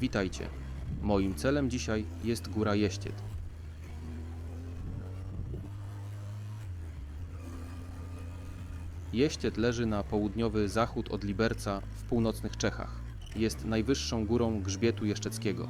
Witajcie. Moim celem dzisiaj jest Góra Jeździec. Jeździec leży na południowy zachód od Liberca w północnych Czechach. Jest najwyższą górą grzbietu jeszczeckiego.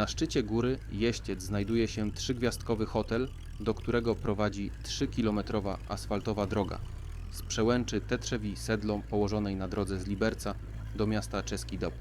Na szczycie góry Jeździec znajduje się trzygwiazdkowy hotel, do którego prowadzi 3-kilometrowa asfaltowa droga z przełęczy Tetrzewi Sedlą położonej na drodze z Liberca do miasta Czeski Dob.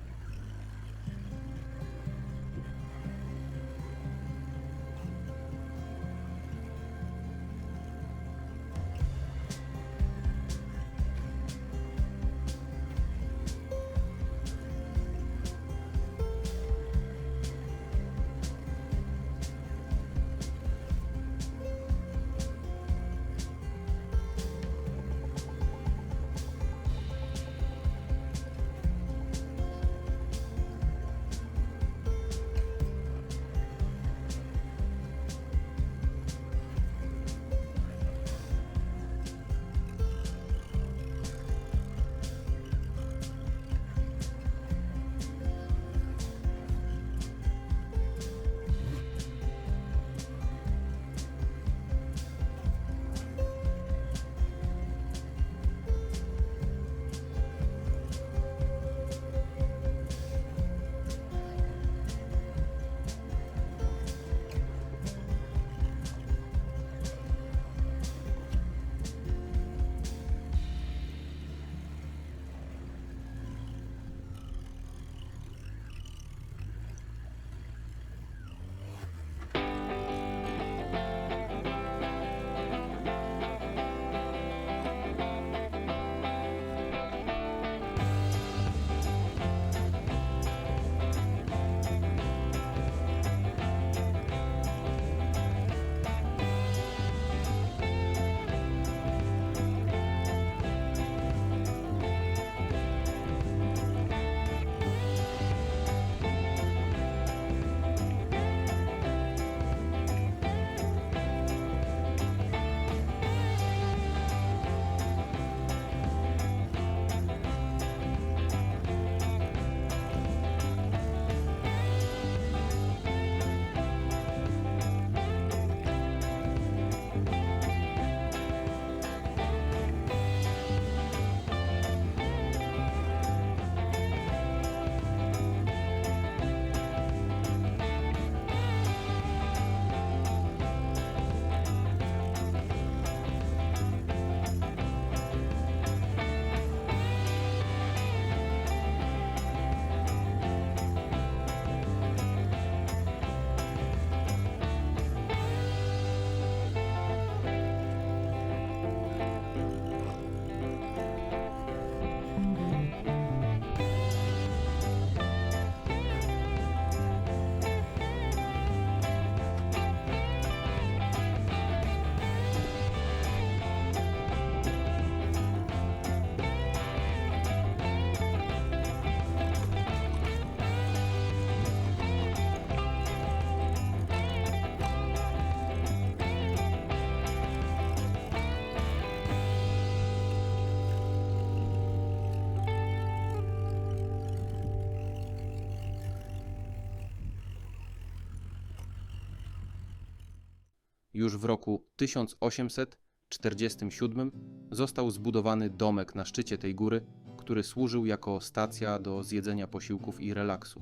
Już w roku 1847 został zbudowany domek na szczycie tej góry, który służył jako stacja do zjedzenia posiłków i relaksu.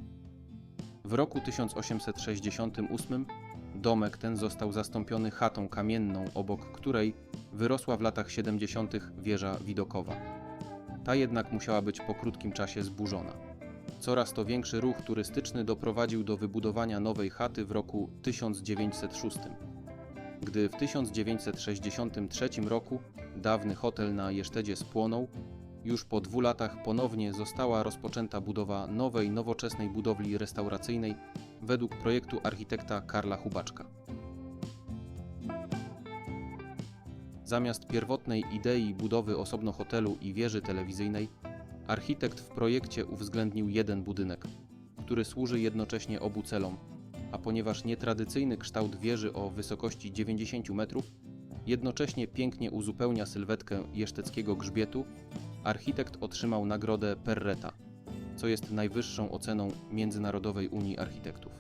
W roku 1868 domek ten został zastąpiony chatą kamienną, obok której wyrosła w latach 70. wieża widokowa. Ta jednak musiała być po krótkim czasie zburzona. Coraz to większy ruch turystyczny doprowadził do wybudowania nowej chaty w roku 1906. Gdy w 1963 roku dawny hotel na Jesztedzie spłonął, już po dwóch latach ponownie została rozpoczęta budowa nowej, nowoczesnej budowli restauracyjnej według projektu architekta Karla Hubaczka. Zamiast pierwotnej idei budowy osobno hotelu i wieży telewizyjnej, architekt w projekcie uwzględnił jeden budynek, który służy jednocześnie obu celom, a ponieważ nietradycyjny kształt wieży o wysokości 90 metrów jednocześnie pięknie uzupełnia sylwetkę jeszteckiego grzbietu, architekt otrzymał nagrodę Perreta, co jest najwyższą oceną Międzynarodowej Unii Architektów.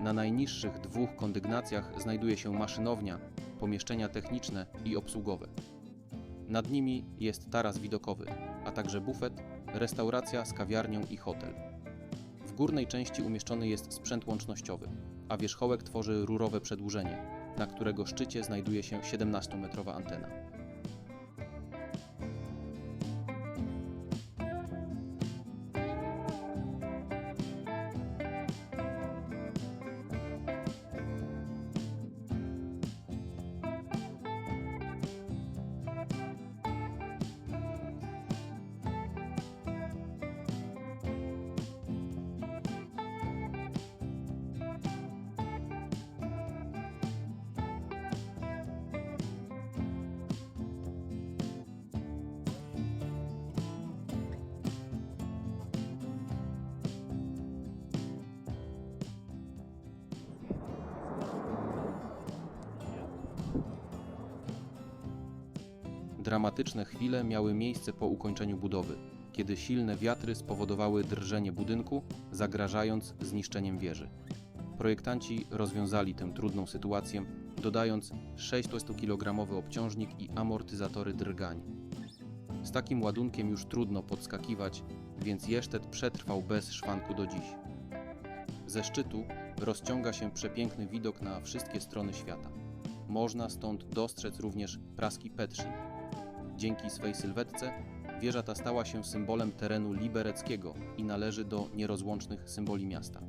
Na najniższych dwóch kondygnacjach znajduje się maszynownia, pomieszczenia techniczne i obsługowe. Nad nimi jest taras widokowy, a także bufet, restauracja z kawiarnią i hotel. Górnej części umieszczony jest sprzęt łącznościowy, a wierzchołek tworzy rurowe przedłużenie, na którego szczycie znajduje się 17-metrowa antena. Dramatyczne chwile miały miejsce po ukończeniu budowy, kiedy silne wiatry spowodowały drżenie budynku, zagrażając zniszczeniem wieży. Projektanci rozwiązali tę trudną sytuację, dodając 600-kilogramowy obciążnik i amortyzatory drgań. Z takim ładunkiem już trudno podskakiwać, więc Jesztet przetrwał bez szwanku do dziś. Ze szczytu rozciąga się przepiękny widok na wszystkie strony świata. Można stąd dostrzec również praski Petrin. Dzięki swej sylwetce wieża ta stała się symbolem terenu libereckiego i należy do nierozłącznych symboli miasta.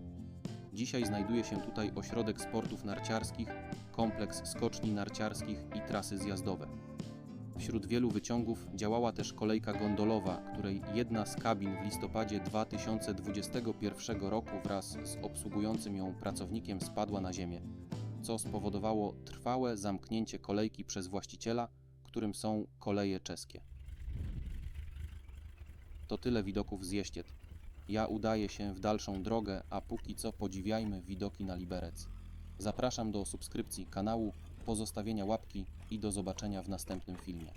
Dzisiaj znajduje się tutaj ośrodek sportów narciarskich, kompleks skoczni narciarskich i trasy zjazdowe. Wśród wielu wyciągów działała też kolejka gondolowa, której jedna z kabin w listopadzie 2021 roku wraz z obsługującym ją pracownikiem spadła na ziemię, co spowodowało trwałe zamknięcie kolejki przez właściciela, którym są koleje czeskie. To tyle widoków z Jeściet. Ja udaję się w dalszą drogę, a póki co podziwiajmy widoki na Liberec. Zapraszam do subskrypcji kanału, pozostawienia łapki i do zobaczenia w następnym filmie.